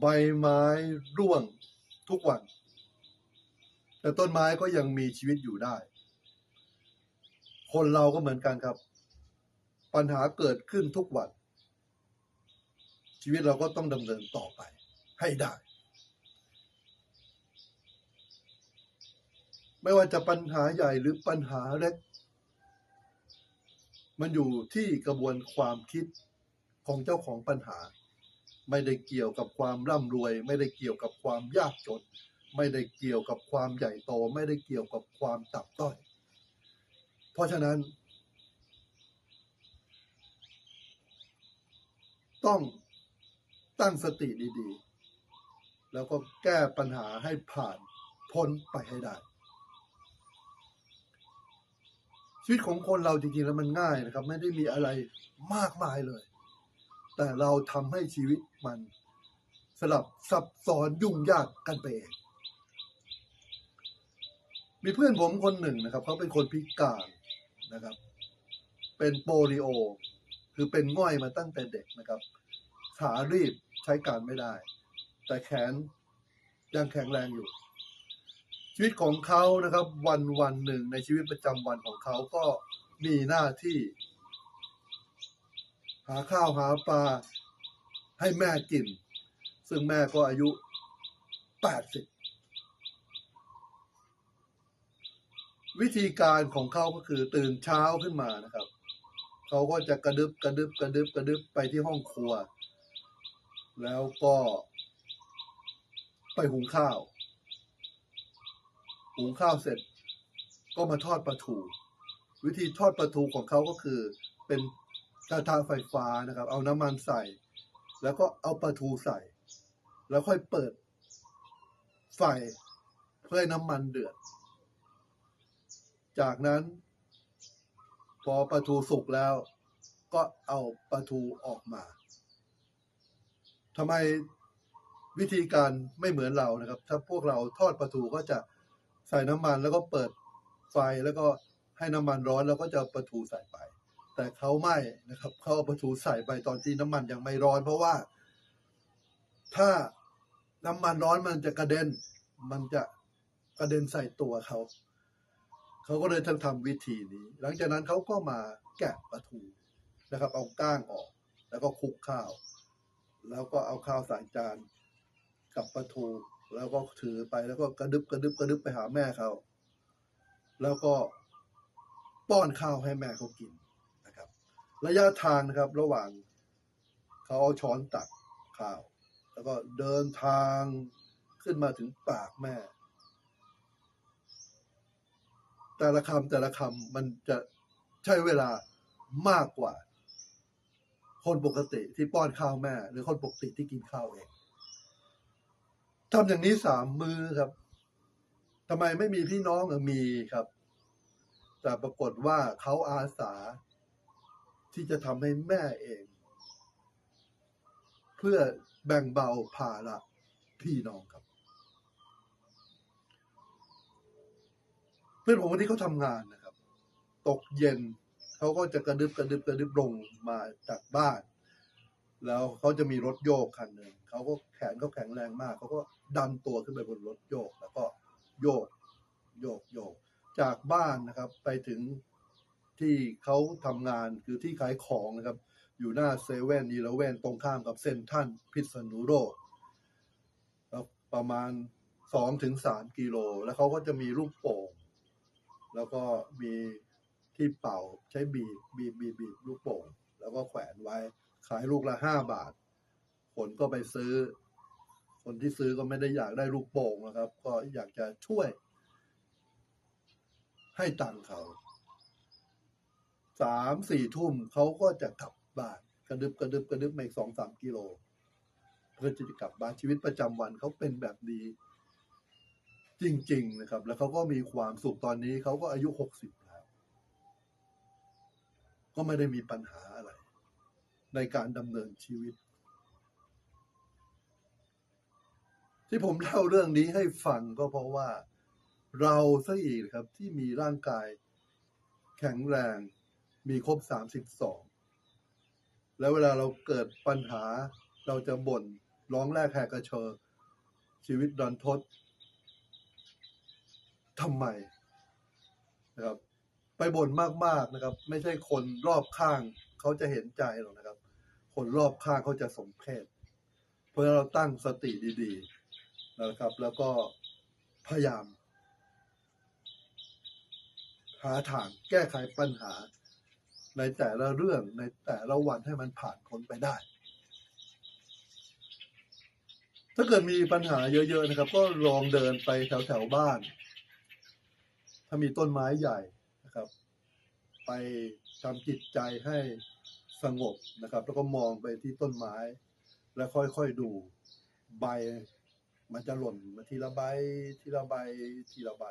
ใบไม้ร่วงทุกวัน แต่ต้นไม้ก็ยังมีชีวิตอยู่ได้ คนเราก็เหมือนกันครับ ปัญหาเกิดขึ้นทุกวัน ชีวิตเราก็ต้องดำเนินต่อไปให้ได้ ไม่ว่าจะปัญหาใหญ่หรือปัญหาเล็ก มันอยู่ที่กระบวนความคิดของเจ้าของปัญหา ไม่ได้เกี่ยวกับความร่ำรวย ไม่ได้เกี่ยวกับความยากจน ไม่ได้เกี่ยวกับความใหญ่โต ไม่ได้เกี่ยวกับความต่ำต้อย เพราะฉะนั้น ต้องตั้งสติดีๆ แล้วก็แก้ปัญหาให้ผ่านพ้นไปให้ได้ ชีวิตของคนเราจริงๆแล้วมันง่ายนะครับ ไม่ได้มีอะไรมากมายเลย แต่เราทำให้ชีวิตมันสลับซับซ้อนยุ่งยากกันไปเองมีเพื่อนผมคนหนึ่งนะครับ เขาเป็นคนพิการนะครับ เป็นโปลิโอ คือเป็นง่อยมาตั้งแต่เด็กนะครับ ขารีบใช้การไม่ได้ แต่แขนยังแข็งแรงอยู่ ชีวิตของเขานะครับ วันวันหนึ่งในชีวิตประจำวันของเขาก็มีหน้าที่ หาข้าวหาปลาให้แม่กิน ซึ่งแม่ก็อายุแปดสิบวิธีการของเขาก็คือตื่นเช้าขึ้นมานะครับ เขาก็จะกระดึบกระดึบกระดึบกระดึบไปที่ห้องครัว แล้วก็ไปหุงข้าว หุงข้าวเสร็จก็มาทอดปลาทู วิธีทอดปลาทูของเขาก็คือเป็น กระทะไฟฟ้านะครับ เอาน้ำมันใส่ แล้วก็เอาปลาทูใส่ แล้วค่อยเปิดไฟเพื่อให้น้ำมันเดือด จากนั้น พอปลาทูสุกแล้ว ก็เอาปลาทูออกมาทำไมวิธีการไม่เหมือนเรานะครับ ถ้าพวกเราทอดปลาทูก็จะใส่น้ำมันแล้วก็เปิดไฟแล้วก็ให้น้ำมันร้อนแล้วก็จะปลาทูใส่ไป แต่เขาไม่นะครับเขาเอาปลาทูใส่ไปตอนที่น้ำมันยังไม่ร้อน เพราะว่า ถ้าน้ำมันร้อนมันจะกระเด็น มันจะกระเด็นใส่ตัวเขาเขาก็เลยทั้งทำวิธีนี้ หลังจากนั้นเขาก็มาแกะปลาทูนะครับ เอาก้างออก แล้วก็คลุกข้าว แล้วก็เอาข้าวใส่จานกับปลาทูแล้วก็ถือไปแล้วก็กระดึบกระดึบกระดึบไปหาแม่เขา แล้วก็ป้อนข้าวให้แม่เขากิน ระยะทางนะครับ ระหว่างเขาเอาช้อนตักข้าว แล้วก็เดินทางขึ้นมาถึงปากแม่ แต่ละคำแต่ละคำมันจะใช้เวลามากกว่า คนปกติที่ป้อนข้าวแม่ หรือคนปกติที่กินข้าวเองทำอย่างนี้สามมือครับทำไมไม่มีพี่น้องเออมีครับ แต่ปรากฏว่าเขาอาสา ที่จะทำให้แม่เอง เพื่อแบ่งเบาภาระพี่น้องครับ เพื่อนผมคนที่เขาทำงานนะครับ ตกเย็นเขาก็จะกระดึบกระดึบกระดึบลงมาจากบ้าน แล้วเขาจะมีรถโยกคันหนึ่งเขาก็แขนเขาแข็งแรงมากเขาก็ดันตัวขึ้นไปบนรถโยก แล้วก็โยกโยกโยก จากบ้านนะครับ ไปถึง ที่เขาทำงานคือที่ขายของนะครับ อยู่หน้าเซเว่นอีเลเว่นตรงข้ามกับเซนทรันพิษณุโลกประมาณสองถึงสามกิโล แล้วเขาก็จะมีลูกโป่งแล้วก็มีที่เป่าใช้บีบบีบบีบบีบลูกโป่งแล้วก็แขวนไว้ขายลูกละห้าบาท คนก็ไปซื้อ คนที่ซื้อก็ไม่ได้อยากได้ลูกโป่งนะครับ ก็อยากจะช่วยให้ตังเขา สามสี่ทุ่มเขาก็จะกลับบ้านกระดึบกระดึบกระดึบมาอีกสองสามกิโล เพื่อจะกลับบ้านชีวิตประจำวันเขาเป็นแบบนี้จริง ๆ นะครับ แล้วเขาก็มีความสุขตอนนี้เขาก็อายุหกสิบแล้ว ก็ไม่ได้มีปัญหาอะไร ในการดำเนินชีวิต ที่ผมเล่าเรื่องนี้ให้ฟังก็เพราะว่า เราซะอีกครับที่มีร่างกายแข็งแรง มีครบสามสิบสองแล้วเวลาเราเกิดปัญหาเราจะบ่นร้องแรกแหกกระเชอชีวิตรันทดทำไมนะครับ ไปบ่นมากๆนะครับ ไม่ใช่คนรอบข้างเขาจะเห็นใจหรอกนะครับ คนรอบข้างเขาจะสมเพศเพราะเราตั้งสติดีๆนะครับ แล้วก็พยายาม หาทางแก้ไขปัญหา ในแต่ละเรื่องในแต่ละวันให้มันผ่านพ้นไปได้ ถ้าเกิดมีปัญหาเยอะๆนะครับ ก็ลองเดินไปแถวๆบ้าน ถ้ามีต้นไม้ใหญ่นะครับ ไปทำจิตใจให้สงบนะครับ แล้วก็มองไปที่ต้นไม้ แล้วค่อยๆดูใบ มันจะหล่นมาทีละใบทีละใบทีละใบ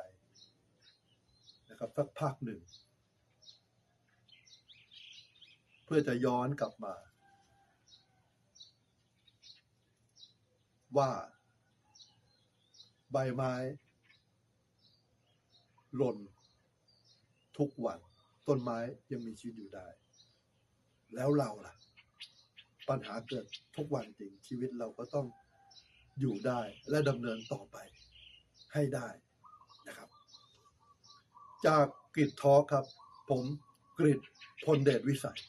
นะครับสักพักหนึ่ง เพื่อจะย้อนกลับมา ว่า ใบไม้หล่นทุกวัน ต้นไม้ยังมีชีวิตอยู่ได้ แล้วเราล่ะ ปัญหาเกิดทุกวันจริงชีวิตเราก็ต้องอยู่ได้และดำเนินต่อไปให้ได้นะครับ จากกริดทอครับ ผมกริดพลเดชวิสัย